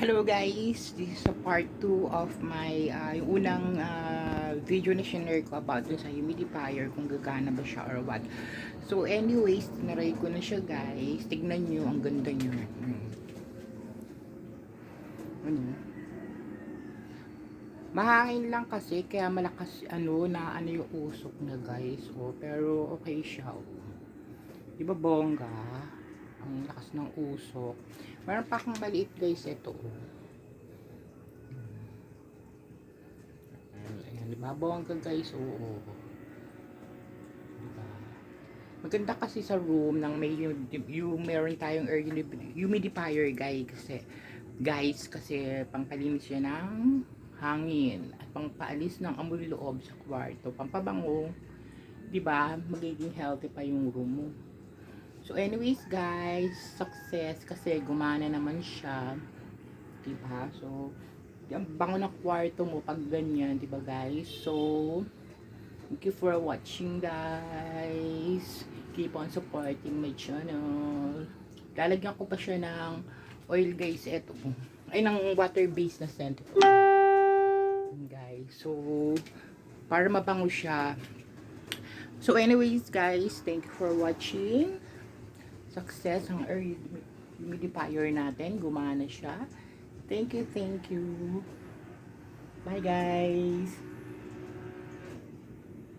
Hello guys, this is a part 2 of my, ah, yung unang ah, video na shinare ko about dun sa humidifier, kung gagana ba siya or what. So anyways, tinaray ko na siya guys. Tignan nyo, ang ganda nyo. Hmm. Ano? Mahangin lang kasi, kaya malakas ano, na ano yung usok na guys. Oh, pero okay siya. Oh. Di ba bongga? Lakas ng usok. Meron pa akong maliit guys, ito. Ayan, ba? Bongga guys, oo. Diba? Maganda kasi sa room ng may yung, meron tayong air humid- humidifier guys kasi guys kasi pangpalinis siya ng hangin at pangpaalis ng amoy loob sa kwarto, pampabango, 'di ba? Magiging healthy pa yung room mo. So anyways guys, success kasi gumana naman siya. 'Di ba? So ang bango ng kwarto mo pag ganyan, 'di ba guys? So thank you for watching guys. Keep on supporting my channel. Lalagyan ko pa siya ng oil guys, eto. Ay, ng water-based na scent. Guys, so para mabango siya. So anyways guys, thank you for watching. Success ang air humidifier natin. Gumana siya. Thank you, thank you. Bye guys.